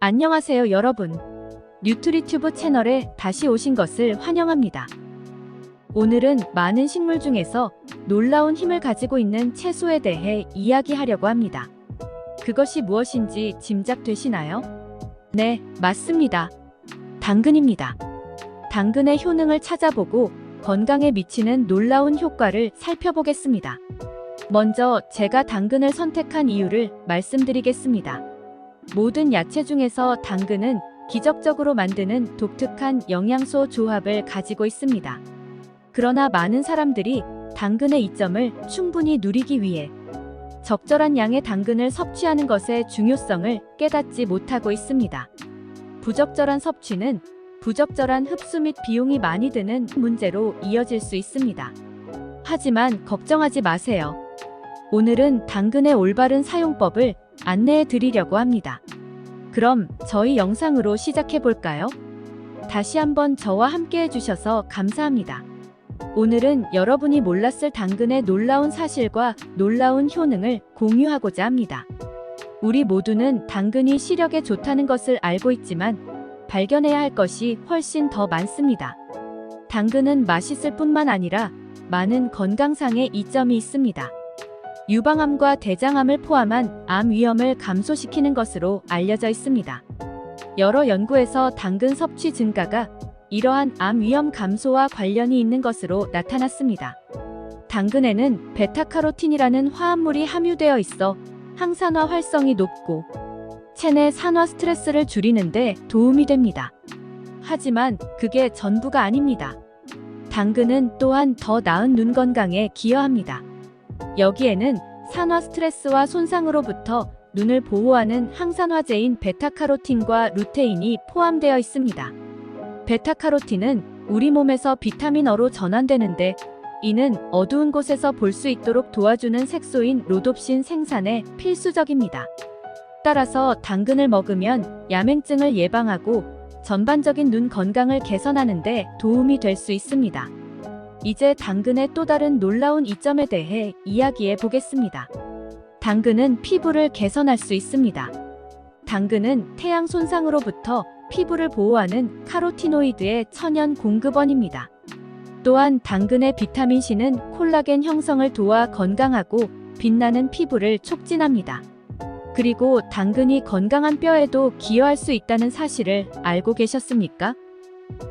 안녕하세요, 여러분. 뉴트리튜브 채널에 다시 오신 것을 환영합니다. 오늘은 많은 식물 중에서 놀라운 힘을 가지고 있는 채소에 대해 이야기하려고 합니다. 그것이 무엇인지 짐작되시나요? 네, 맞습니다. 당근입니다. 당근의 효능을 찾아보고 건강에 미치는 놀라운 효과를 살펴보겠습니다. 먼저 제가 당근을 선택한 이유를 말씀드리겠습니다. 모든 야채 중에서 당근은 기적적으로 만드는 독특한 영양소 조합을 가지고 있습니다. 그러나 많은 사람들이 당근의 이점을 충분히 누리기 위해 적절한 양의 당근을 섭취하는 것의 중요성을 깨닫지 못하고 있습니다. 부적절한 섭취는 부적절한 흡수 및 비용이 많이 드는 문제로 이어질 수 있습니다. 하지만 걱정하지 마세요. 오늘은 당근의 올바른 사용법을 안내해 드리려고 합니다. 그럼 저희 영상으로 시작해 볼까요? 다시 한번 저와 함께 해주셔서 감사합니다. 오늘은 여러분이 몰랐을 당근의 놀라운 사실과 놀라운 효능을 공유하고자 합니다. 우리 모두는 당근이 시력에 좋다는 것을 알고 있지만 발견해야 할 것이 훨씬 더 많습니다. 당근은 맛있을 뿐만 아니라 많은 건강상의 이점이 있습니다. 유방암과 대장암을 포함한 암 위험을 감소시키는 것으로 알려져 있습니다. 여러 연구에서 당근 섭취 증가가 이러한 암 위험 감소와 관련이 있는 것으로 나타났습니다. 당근에는 베타카로틴이라는 화합물이 함유되어 있어 항산화 활성이 높고 체내 산화 스트레스를 줄이는데 도움이 됩니다. 하지만 그게 전부가 아닙니다. 당근은 또한 더 나은 눈 건강에 기여합니다. 여기에는 산화 스트레스와 손상으로부터 눈을 보호하는 항산화제인 베타카로틴과 루테인이 포함되어 있습니다. 베타카로틴은 우리 몸에서 비타민 어로 전환되는데 이는 어두운 곳에서 볼 수 있도록 도와주는 색소인 로놉신 생산에 필수적입니다. 따라서 당근을 먹으면 야맹증을 예방하고 전반적인 눈 건강을 개선하는 데 도움이 될 수 있습니다. 이제 당근의 또 다른 놀라운 이점에 대해 이야기해 보겠습니다. 당근은 피부를 개선할 수 있습니다. 당근은 태양 손상으로부터 피부를 보호하는 카로티노이드의 천연 공급원입니다. 또한 당근의 비타민 C는 콜라겐 형성을 도와 건강하고 빛나는 피부를 촉진합니다. 그리고 당근이 건강한 뼈에도 기여할 수 있다는 사실을 알고 계셨습니까?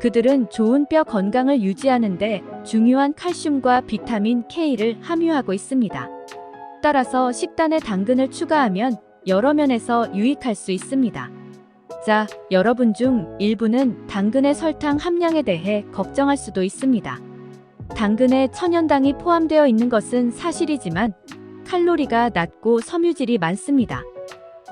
그들은 좋은 뼈 건강을 유지하는데 중요한 칼슘과 비타민 K를 함유하고 있습니다. 따라서 식단에 당근을 추가하면 여러 면에서 유익할 수 있습니다. 자, 여러분 중 일부는 당근의 설탕 함량에 대해 걱정할 수도 있습니다. 당근에 천연당이 포함되어 있는 것은 사실이지만 칼로리가 낮고 섬유질이 많습니다.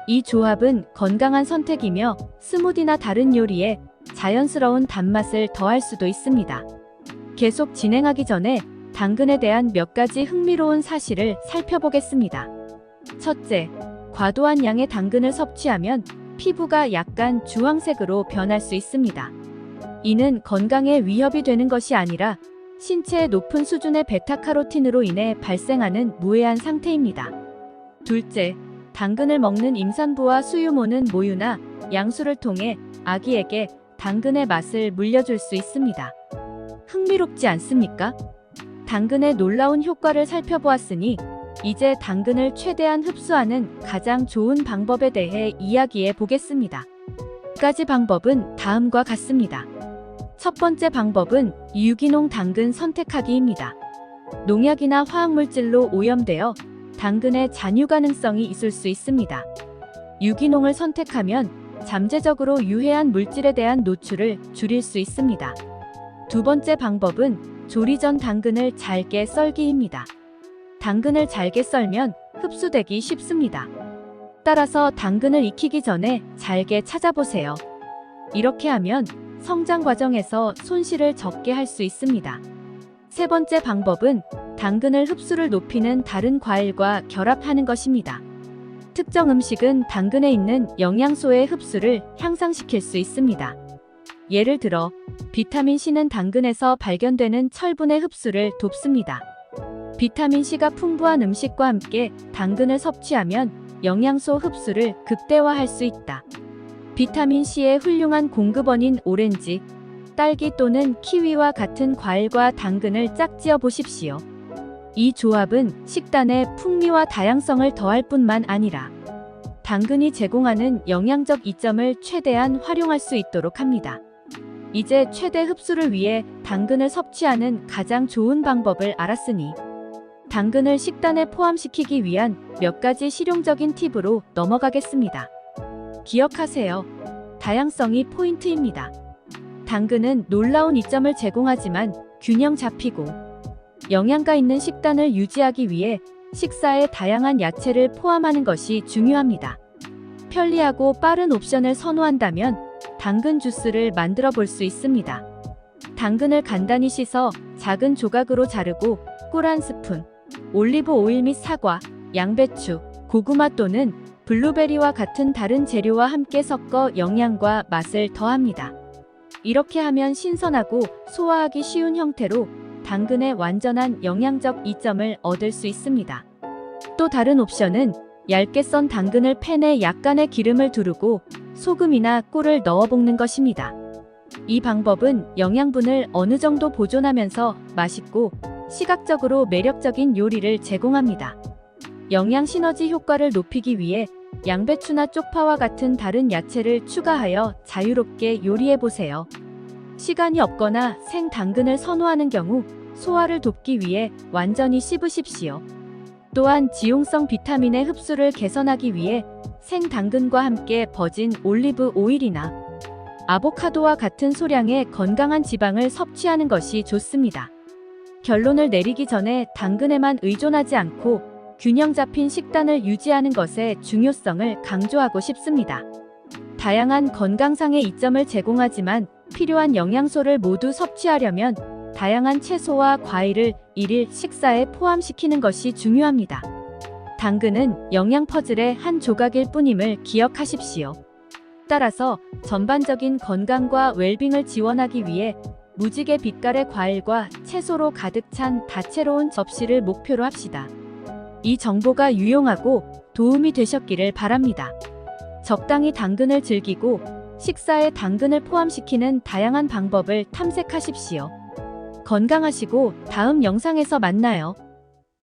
이 조합은 건강한 선택이며 스무디나 다른 요리에 자연스러운 단맛을 더할 수도 있습니다. 계속 진행하기 전에 당근에 대한 몇 가지 흥미로운 사실을 살펴보겠습니다. 첫째, 과도한 양의 당근을 섭취하면 피부가 약간 주황색으로 변할 수 있습니다. 이는 건강에 위협이 되는 것이 아니라 신체의 높은 수준의 베타카로틴으로 인해 발생하는 무해한 상태입니다. 둘째, 당근을 먹는 임산부와 수유모는 모유나 양수를 통해 아기에게 당근의 맛을 물려줄 수 있습니다. 흥미롭지 않습니까? 당근의 놀라운 효과를 살펴보았으니 이제 당근을 최대한 흡수하는 가장 좋은 방법에 대해 이야기해 보겠습니다. 두 가지 방법은 다음과 같습니다. 첫 번째 방법은 유기농 당근 선택하기입니다. 농약이나 화학물질로 오염되어 당근의 잔유 가능성이 있을 수 있습니다. 유기농을 선택하면 잠재적으로 유해한 물질에 대한 노출을 줄일 수 있습니다. 두 번째 방법은 조리 전 당근을 잘게 썰기입니다. 당근을 잘게 썰면 흡수되기 쉽습니다. 따라서 당근을 익히기 전에 잘게 찾아보세요. 이렇게 하면 성장 과정에서 손실을 적게 할 수 있습니다. 세 번째 방법은 당근을 흡수를 높이는 다른 과일과 결합하는 것입니다. 특정 음식은 당근에 있는 영양소의 흡수를 향상시킬 수 있습니다. 예를 들어 비타민 C는 당근에서 발견되는 철분의 흡수를 돕습니다. 비타민 C가 풍부한 음식과 함께 당근을 섭취하면 영양소 흡수를 극대화할 수 있다. 비타민 C의 훌륭한 공급원인 오렌지, 딸기 또는 키위와 같은 과일과 당근을 짝지어 보십시오. 이 조합은 식단에 풍미와 다양성을 더할 뿐만 아니라 당근이 제공하는 영양적 이점을 최대한 활용할 수 있도록 합니다. 이제 최대 흡수를 위해 당근을 섭취하는 가장 좋은 방법을 알았으니 당근을 식단에 포함시키기 위한 몇 가지 실용적인 팁으로 넘어가겠습니다. 기억하세요. 다양성이 포인트입니다. 당근은 놀라운 이점을 제공하지만 균형 잡히고 영양가 있는 식단을 유지하기 위해 식사에 다양한 야채를 포함하는 것이 중요합니다. 편리하고 빠른 옵션을 선호한다면 당근 주스를 만들어 볼 수 있습니다. 당근을 간단히 씻어 작은 조각으로 자르고 꿀 한 스푼, 올리브 오일 및 사과, 양배추, 고구마 또는 블루베리와 같은 다른 재료와 함께 섞어 영양과 맛을 더합니다. 이렇게 하면 신선하고 소화하기 쉬운 형태로 당근의 완전한 영양적 이점을 얻을 수 있습니다. 또 다른 옵션은 얇게 썬 당근을 팬에 약간의 기름을 두르고 소금이나 꿀을 넣어 볶는 것입니다. 이 방법은 영양분을 어느 정도 보존하면서 맛있고 시각적으로 매력적인 요리를 제공합니다. 영양 시너지 효과를 높이기 위해 양배추나 쪽파와 같은 다른 야채를 추가하여 자유롭게 요리해 보세요. 시간이 없거나 생 당근을 선호하는 경우 소화를 돕기 위해 완전히 씹으십시오. 또한 지용성 비타민의 흡수를 개선하기 위해 생 당근과 함께 버진 올리브 오일이나 아보카도와 같은 소량의 건강한 지방을 섭취하는 것이 좋습니다. 결론을 내리기 전에 당근에만 의존하지 않고 균형 잡힌 식단을 유지하는 것의 중요성을 강조하고 싶습니다. 다양한 건강상의 이점을 제공하지만 필요한 영양소를 모두 섭취하려면 다양한 채소와 과일을 일일 식사에 포함시키는 것이 중요합니다. 당근은 영양 퍼즐의 한 조각일 뿐임을 기억하십시오. 따라서 전반적인 건강과 웰빙을 지원하기 위해 무지개 빛깔의 과일과 채소로 가득 찬 다채로운 접시를 목표로 합시다. 이 정보가 유용하고 도움이 되셨기를 바랍니다. 적당히 당근을 즐기고 식사에 당근을 포함시키는 다양한 방법을 탐색하십시오. 건강하시고 다음 영상에서 만나요.